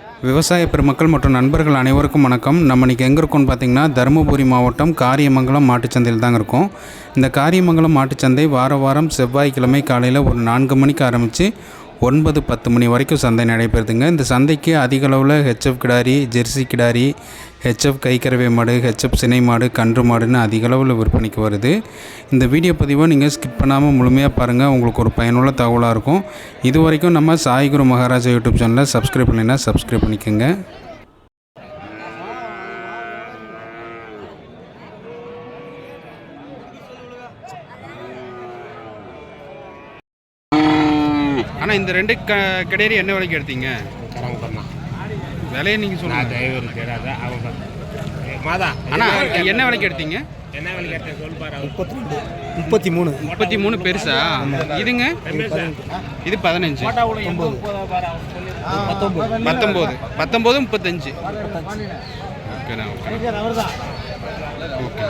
விவசாய பெருமக்கள் மற்றும் நண்பர்கள் அனைவருக்கும் வணக்கம். நம்ம இன்றைக்கி எங்கே இருக்கோம்னு பார்த்திங்கன்னா தருமபுரி மாவட்டம் காரியமங்கலம் மாட்டுச்சந்தையில் தாங்க இருக்கும். இந்த காரியமங்கலம் மாட்டுச்சந்தை வார வாரம் செவ்வாய்க்கிழமை காலையில் ஒரு நான்கு மணிக்கு ஆரம்பித்து ஒன்பது பத்து மணி வரைக்கும் சந்தை நடைபெறுதுங்க. இந்த சந்தைக்கு அதிக அளவில் ஹெச்எஃப் கிடாரி ஜெர்சி கிடாரி ஹெச்எஃப் கைக்கரவை மாடு ஹெச்எஃப் சினை மாடு கன்று மாடுன்னு அதிக அளவில் விற்பனைக்கு வருது. இந்த வீடியோ பதிவை நீங்கள் ஸ்கிப் பண்ணாமல் முழுமையாக பாருங்கள் உங்களுக்கு ஒரு பயனுள்ள தகவலாக இருக்கும். இது வரைக்கும் நம்ம சாய்குரு மகாராஜா யூடியூப் சேனலை சப்ஸ்கிரைப் பண்ணினா சப்ஸ்கிரைப் பண்ணிக்கோங்க. ஆனால் இந்த ரெண்டு க கிடையாது என்ன விலைக்கு எடுத்தீங்க? தராங்க பண்ணா விலையை நீங்கள் நான் சொல்லுங்கள் டிரைவர் தெரியாத அவங்க மாதா ஆனால் என்ன விலைக்கு எடுத்தீங்க? என்ன வேலை கேட்டேன் சொல் பாரு முப்பத்தி ரெண்டு. முப்பத்தி மூணு. முப்பத்தி மூணு பெருசா? இதுங்க? இது பதினஞ்சு. பத்தொம்பது பத்தொம்போது பத்தொம்போது முப்பத்தஞ்சு. ஓகேண்ணா ஓகே ஓகே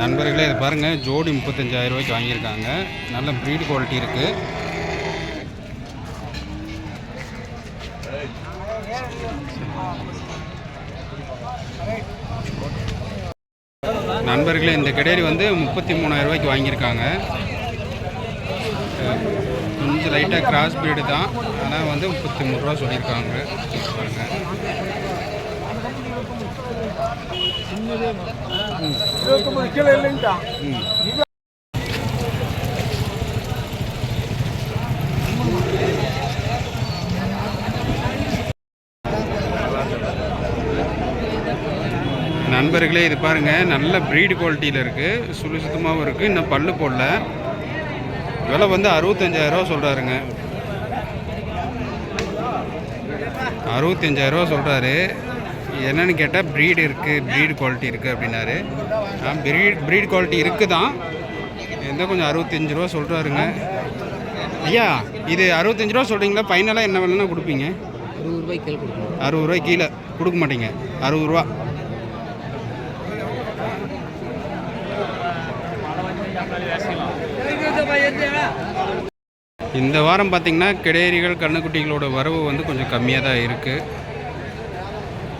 நண்பர்களே இது பாருங்கள் ஜோடி முப்பத்தஞ்சாயிரம் ரூபாய்க்கு வாங்கியிருக்காங்க. நல்ல ப்ரீட் குவாலிட்டி இருக்குது நண்பர்களே இந்த கிடேரி வந்து முப்பத்தி மூணாயிரம் ரூபாய்க்கு வாங்கியிருக்காங்க. கொஞ்சம் லைட்டாக கிராஸ் பீடு தான். ஆனால் வந்து முப்பத்தி மூணு ரூபா சொல்லியிருக்காங்க. நண்பர்களே இது பாருங்கள் நல்ல ப்ரீடு குவாலிட்டியில் இருக்குது சுழி சுத்தமாகவும் இருக்குது இன்னும் பல்லு போடல. விலை வந்து அறுபத்தஞ்சாயிரரூவா சொல்கிறாருங்க அறுபத்தஞ்சாயிரரூவா சொல்கிறாரு என்னன்னு கேட்டால் ப்ரீடு இருக்குது ப்ரீடு குவாலிட்டி இருக்குது அப்படின்னாரு. ப்ரீட் ப்ரீட் குவாலிட்டி இருக்குது தான் எந்த கொஞ்சம் அறுபத்தஞ்சு ரூபா சொல்கிறாருங்க ஐயா இது அறுபத்தஞ்சு ரூபா சொல்கிறீங்களா ஃபைனலாக என்ன வேலைன்னா கொடுப்பீங்க? அறுபது ரூபாய்க்கு கேள்வி கொடுக்கணும் அறுபது ரூபாய் கீழே. கொடுக்க மாட்டீங்க. அறுபது ரூபா. இந்த வாரம் பார்த்தீங்கன்னா கிடேரிகள் கண்ணுக்குட்டிகளோட வரவு வந்து கொஞ்சம் கம்மியாக தான் இருக்குது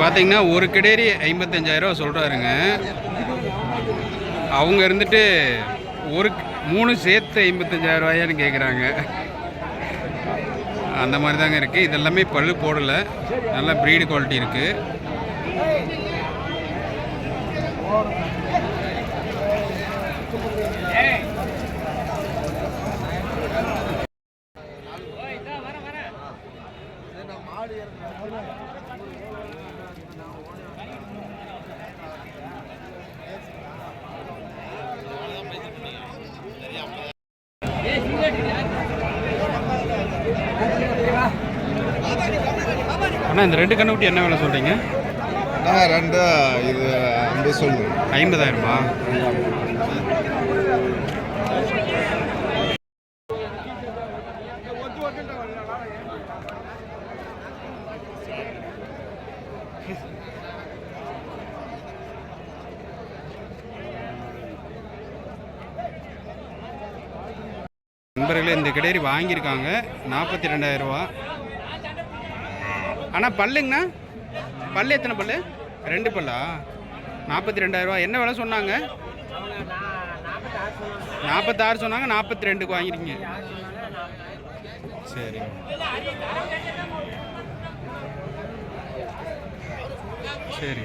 பார்த்தீங்கன்னா ஒரு கிடேரி ஐம்பத்தஞ்சாயிரரூவா சொல்கிறாருங்க அவங்க இருந்துட்டு ஒரு மூணு சேர்த்து ஐம்பத்தஞ்சாயிரரூவாயான்னு கேட்குறாங்க அந்த மாதிரி தாங்க இருக்குது இதெல்லாமே பல்லு போடலை. நல்ல ப்ரீடு குவாலிட்டி இருக்குது ஆனால் இந்த ரெண்டு கண்ணுக்குட்டி என்ன விலை சொல்கிறீங்க ஆ ரெண்டு இது ஐம்பது சொல்லு ஐம்பதாயிரமா? நண்பர்களே இந்த கிடேரி வாங்கியிருக்காங்க. நாற்பத்தி ரெண்டாயிரம் ரூபா. ஆனால் பல்லுங்கண்ணா? பல்லு எத்தனை பல்லு? ரெண்டு பல்லா? நாற்பத்தி ரெண்டாயிரரூவா என்ன விலை சொன்னாங்க? நாற்பத்தாறு சொன்னாங்க நாற்பத்தி ரெண்டுக்கு வாங்கிருக்கீங்க. சரி சரி.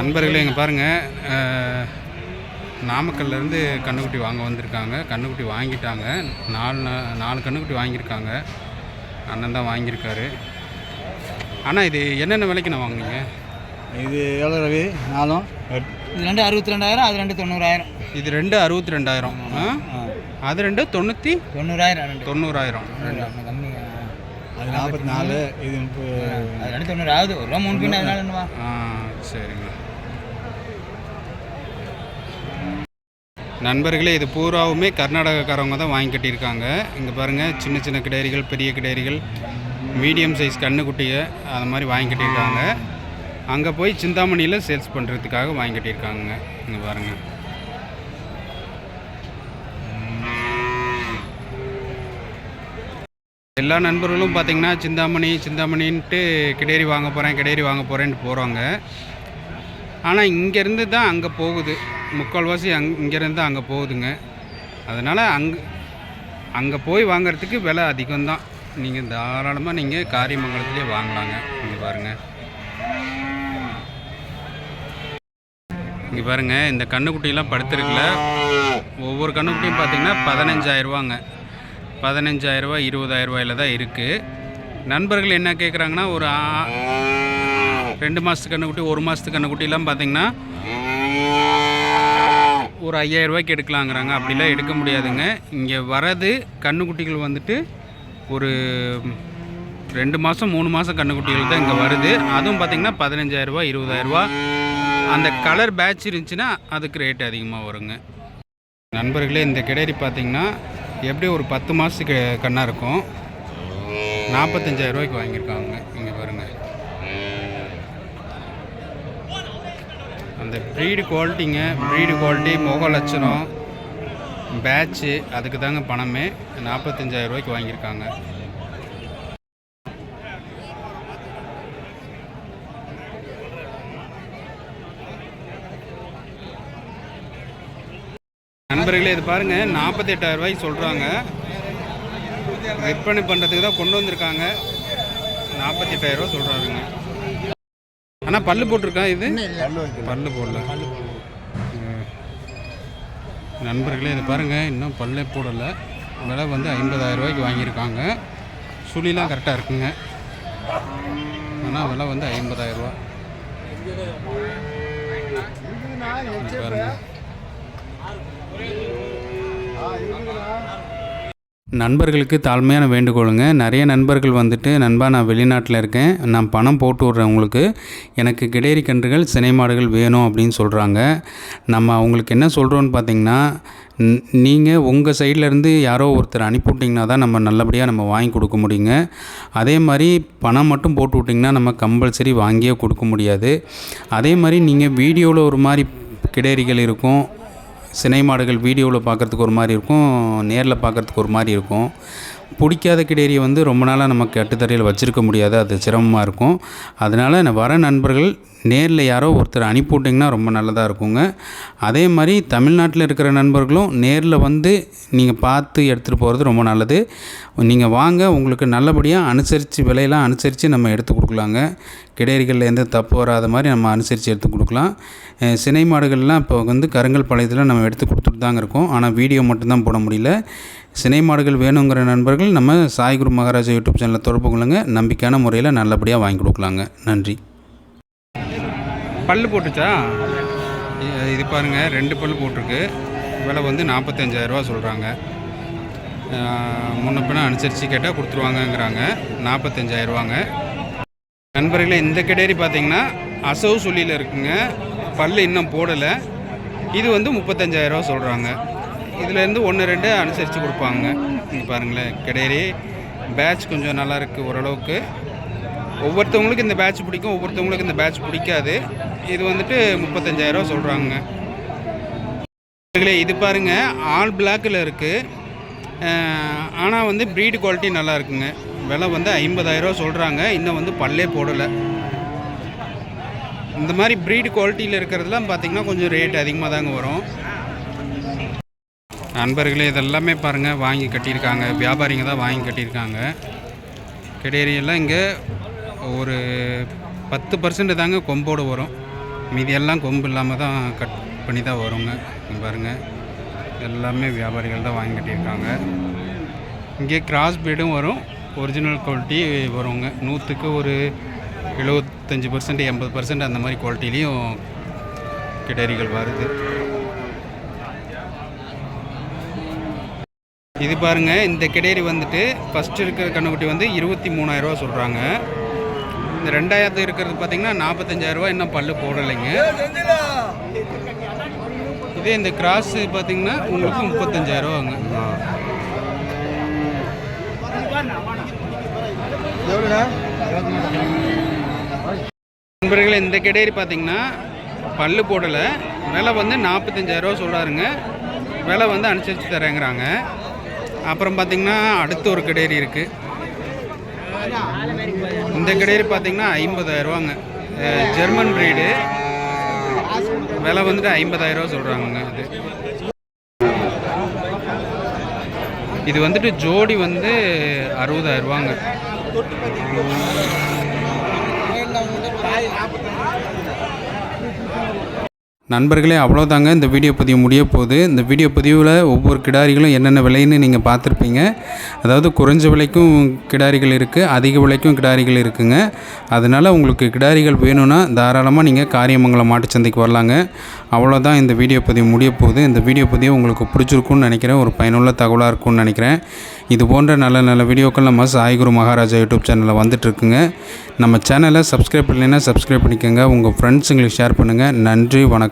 நண்பர்களே இங்கே பாருங்கள் நாமக்கல்லேருந்து கண்ணுக்குட்டி வாங்க வந்திருக்காங்க. கண்ணுக்குட்டி வாங்கிட்டாங்க. நாலு நாலு கண்ணுக்குட்டி வாங்கியிருக்காங்க. அண்ணன் தான் வாங்கியிருக்காரு. அண்ணா இது என்னென்ன விலைக்கு நான் வாங்குனீங்க? இது எவ்வளோ ரவி? நாலும் இது ரெண்டு அறுபத்தி ரெண்டாயிரம் அது ரெண்டு தொண்ணூறாயிரம். இது ரெண்டு அறுபத்தி ரெண்டாயிரம் ஆ? அது ரெண்டு தொண்ணூற்றி தொண்ணூறாயிரம் ரெண்டு. தொண்ணூறாயிரம். அது நாற்பத்தி நாலு இது அது ரெண்டு தொண்ணூறு ஆகுது. ஒரு ரூபா மூணு பின் அதனால என்னவா? ஆ சரிங்க. நண்பர்களே இது பூராவுமே கர்நாடகக்காரவங்க தான் வாங்கி கட்டியிருக்காங்க. இங்கே பாருங்கள் சின்ன சின்ன கிடேரிகள் பெரிய கிடேரிகள் மீடியம் சைஸ் கண்ணுக்குட்டியை அது மாதிரி வாங்கி கட்டியிருக்காங்க. அங்கே போய் சிந்தாமணியில் சேல்ஸ் பண்ணுறதுக்காக வாங்கி கட்டியிருக்காங்க. இங்கே பாருங்கள் எல்லா நண்பர்களும் பார்த்திங்கன்னா சிந்தாமணி சிந்தாமணின்ட்டு கிடேரி வாங்க போகிறேன் கிடேரி வாங்க போகிறேன்ட்டு போகிறாங்க ஆனால் இங்கேருந்து தான் அங்கே போகுது. முக்கால்வாசி அங் இங்கேருந்து தான் அங்கே போகுதுங்க. அதனால் அங்கே அங்கே போய் வாங்கிறதுக்கு விலை அதிகம்தான் நீங்கள் தாராளமாக நீங்கள் காரியமங்கலத்துலேயே வாங்கலாங்க. இங்கே பாருங்கள் இங்கே பாருங்கள் இந்த கண்ணுக்குட்டியெல்லாம் படுத்துருக்குல. ஒவ்வொரு கண்ணுக்குட்டியும் பார்த்தீங்கன்னா பதினஞ்சாயிரரூவாங்க பதினஞ்சாயிரரூவா இருபதாயிரரூவாயில் தான் இருக்குது நண்பர்கள் என்ன கேட்குறாங்கன்னா ஒரு ஆ- ரெண்டு மாதத்துக்கு கண்ணுக்குட்டி ஒரு மாதத்துக்கு கண்ணுக்குட்டிலாம் பார்த்திங்கன்னா ஒரு ஐயாயிரம் ரூபாய்க்கு எடுக்கலாங்கிறாங்க. அப்படிலாம் எடுக்க முடியாதுங்க. இங்கே வரது கண்ணுக்குட்டிகள் வந்துட்டு ஒரு ரெண்டு மாதம் மூணு மாதம் கண்ணுக்குட்டிகள் தான் இங்கே வருது. அதுவும் பார்த்திங்கன்னா பதினஞ்சாயிரரூபா இருபதாயிரரூபா அந்த கலர் பேட்ச் இருந்துச்சுன்னா அதுக்கு ரேட் அதிகமாக வருங்க. நண்பர்களே இந்த கிடேரி பார்த்திங்கன்னா எப்படி ஒரு பத்து மாதத்துக்கு கண்ணாக இருக்கும். நாற்பத்தஞ்சாயிரரூபாய்க்கு வாங்கியிருக்காங்க இங்கே பாருங்கள் அந்த ப்ரீடு குவாலிட்டிங்க ப்ரீடு குவாலிட்டி முக லட்சணம் பேட்ச்சு அதுக்கு தாங்க பணமே. நாற்பத்தஞ்சாயிரம் ரூபாய்க்கு வாங்கியிருக்காங்க. நண்பர்களே இது பாருங்கள் நாற்பத்தெட்டாயிரம் ரூபாய்க்கு சொல்கிறாங்க விற்பனை பண்ணுறதுக்கு தான் கொண்டு வந்திருக்காங்க. நாற்பத்தெட்டாயிரம் ரூபா சொல்கிறாருங்க ஆனால் பல்லு போட்டிருக்கா இது? பல்லு போடல. நண்பர்களே இது பாருங்கள் இன்னும் பல்லே போடலை. விலை வந்து ஐம்பதாயிரம் ரூபாய்க்கு வாங்கியிருக்காங்க. சுழிலாம் கரெக்டாக இருக்குங்க. ஆனால் விலை வந்து ஐம்பதாயிரம் ரூபா. இது பாருங்க. நண்பர்களுக்கு தாழ்மையான வேண்டுகோளுங்க. நிறைய நண்பர்கள் வந்துட்டு நண்பா நான் வெளிநாட்டில் இருக்கேன். நான் பணம் போட்டு விட்றேன் உங்களுக்கு. எனக்கு கிடேரி கன்றுகள் சினை மாடுகள் வேணும் அப்படின்னு சொல்கிறாங்க நம்ம அவங்களுக்கு என்ன சொல்கிறோன்னு பார்த்தீங்கன்னா நீங்கள் உங்கள் சைட்லேருந்து யாரோ ஒருத்தர் அனுப்பிவிட்டிங்கன்னா தான் நம்ம நல்லபடியாக நம்ம வாங்கி கொடுக்க முடியுங்க. அதே மாதிரி பணம் மட்டும் போட்டு விட்டிங்கன்னா நம்ம கம்பல்சரி வாங்கியே கொடுக்க முடியாது. அதே மாதிரி நீங்கள் வீடியோவில் ஒரு மாதிரி கிடேரிகள் இருக்கும். சினை மாடுகள் வீடியோவில் பார்க்குறதுக்கு ஒரு மாதிரி இருக்கும் நேரில் பார்க்குறதுக்கு ஒரு மாதிரி இருக்கும். பிடிக்காத கிடேரியை வந்து ரொம்ப நாளாக நமக்கு கட்டுத்தரையில் வச்சுருக்க முடியாது அது சிரமமாக இருக்கும். அதனால் நான் வர நண்பர்கள் நேரில் யாரோ ஒருத்தர் அனுப்பிவிட்டிங்கன்னா ரொம்ப நல்லதாக இருக்குங்க. அதே மாதிரி தமிழ்நாட்டில் இருக்கிற நண்பர்களும் நேரில் வந்து நீங்கள் பார்த்து எடுத்துகிட்டு போகிறது ரொம்ப நல்லது. நீங்கள் வாங்க உங்களுக்கு நல்லபடியாக அனுசரித்து விலையெல்லாம் அனுசரித்து நம்ம எடுத்து கொடுக்கலாங்க. கிடேரிகளில் எந்த தப்பு வராத மாதிரி நம்ம அனுசரித்து எடுத்து கொடுக்கலாம். சினை மாடுகள்லாம் இப்போ வந்து கருங்கல் பழையத்தில் நம்ம எடுத்து கொடுத்துட்டு தாங்க இருக்கோம். ஆனால் வீடியோ மட்டும்தான் போட முடியல. சினை மாடுகள் வேணுங்கிற நண்பர்கள் நம்ம சாய்குரு மகாராஜா யூடியூப் சேனலில் தொடர்பு கொள்ளுங்க. நம்பிக்கையான முறையில் நல்லபடியாக வாங்கி கொடுக்கலாங்க. நன்றி. பல்லு போட்டுச்சா? இது பாருங்க ரெண்டு பல் போட்டிருக்கு. விலை வந்து நாற்பத்தஞ்சாயிரரூவா சொல்கிறாங்க முன்ன பின்ன அனுசரித்து கேட்டால் கொடுத்துருவாங்கங்கிறாங்க. நாற்பத்தஞ்சாயிரரூவாங்க நண்பர்களே இந்த கிடேரி பார்த்தீங்கன்னா அசவு சொல்லியில் இருக்குங்க. பல் இன்னும் போடலை. இது வந்து முப்பத்தஞ்சாயிரரூவா சொல்கிறாங்க இதுலேருந்து ஒன்று ரெண்டு அனுசரித்து கொடுப்பாங்க. இங்கே பாருங்களேன் கிடேரி பேட்ச் கொஞ்சம் நல்லா இருக்குது ஓரளவுக்கு. ஒவ்வொருத்தவங்களுக்கு இந்த பேட்ச் பிடிக்கும் ஒவ்வொருத்தவங்களுக்கு இந்த பேட்ச் பிடிக்காது. இது வந்துட்டு முப்பத்தஞ்சாயிரரூவா சொல்கிறாங்க இது பாருங்க ஆல் பிளாக்கில் இருக்குது ஆனால் வந்து ப்ரீடு குவாலிட்டி நல்லா இருக்குங்க. விலை வந்து ஐம்பதாயிரரூவா சொல்கிறாங்க இன்னும் வந்து பல்லே போடலை. இந்த மாதிரி ப்ரீடு குவாலிட்டியில் இருக்கிறதுலாம் பார்த்திங்கன்னா கொஞ்சம் ரேட் அதிகமாக தாங்க வரும். நண்பர்களே இதெல்லாமே பாருங்கள் வாங்கி கட்டியிருக்காங்க. வியாபாரிங்க தான் வாங்கி கட்டியிருக்காங்க. கிடேரியெல்லாம் இங்கே ஒரு பத்து பர்சன்ட் தாங்க கொம்போடு வரும். மீதி எல்லாம் கொம்பு இல்லாமல் தான் கட் பண்ணி தான் வருங்க. பாருங்கள் எல்லாமே வியாபாரிகள் தான் வாங்கி கட்டியிருக்காங்க. இங்கே கிராஸ் பீடும் வரும். ஒரிஜினல் குவாலிட்டி வருங்க. நூற்றுக்கு ஒரு எழுபத்தஞ்சி பர்சன்ட் எண்பது பர்சன்ட் அந்த மாதிரி குவாலிட்டிலையும் கிடரிகள் வருது. இது பாருங்க. இந்த கிடேரி வந்துட்டு ஃபஸ்ட்டு இருக்கிற கண்ணுக்குட்டி வந்து இருபத்தி மூணாயிரரூவா சொல்கிறாங்க இந்த ரெண்டாயிரத்து இருக்கிறது பார்த்தீங்கன்னா நாற்பத்தஞ்சாயிரரூவா இன்னும் பல்லு போடலைங்க. இதே இந்த கிராஸ் பார்த்தீங்கன்னா உங்களுக்கு முப்பத்தஞ்சாயிரரூவாங்க நண்பர்களே இந்த கிடேரி பார்த்தீங்கன்னா பல்லு போடலை. விலை வந்து நாற்பத்தஞ்சாயிரரூவா சொல்கிறாருங்க விலை வந்து அனுசரித்து தரேங்கிறாங்க. அப்புறம் பார்த்தீங்கன்னா அடுத்து ஒரு கிடேரி இருக்குது இந்த கடையில் பார்த்தீங்கன்னா ஐம்பதாயிரரூவாங்க ஜெர்மன் ப்ரீடு விலை வந்துட்டு ஐம்பதாயிரரூவா சொல்கிறாங்க அது. இது வந்துட்டு ஜோடி வந்து அறுபதாயிரரூவாங்க நண்பர்களே அவ்வளோதாங்க இந்த வீடியோ பதிவு முடிய போகுது. இந்த வீடியோ பதிவில் ஒவ்வொரு கிடாரிகளும் என்னென்ன விலைன்னு நீங்கள் பார்த்துருப்பீங்க. அதாவது குறைஞ்ச விலைக்கும் கிடாரிகள் இருக்குது அதிக விலைக்கும் கிடாரிகள் இருக்குங்க. அதனால் உங்களுக்கு கிடாரிகள் வேணும்னா தாராளமாக நீங்கள் காரியமங்கலம் மாட்டுச்சந்தைக்கு வரலாங்க. அவ்வளோதான் இந்த வீடியோ பதிவு முடிய போகுது. இந்த வீடியோ பதிவு உங்களுக்கு பிடிச்சிருக்குன்னு நினைக்கிறேன். ஒரு பயனுள்ள தகவலாக இருக்கும்னு நினைக்கிறேன். இது போன்ற நல்ல நல்ல வீடியோக்கள் நம்ம சாய்குரு மகாராஜா யூடியூப் சேனலில் வந்துட்டுருக்குங்க. நம்ம சேனலை சப்ஸ்கிரைப் பண்ணலைன்னா சப்ஸ்கிரைப் பண்ணிக்கோங்க. உங்கள் ஃப்ரெண்ட்ஸுங்களுக்கு ஷேர் பண்ணுங்கள் நன்றி வணக்கம்.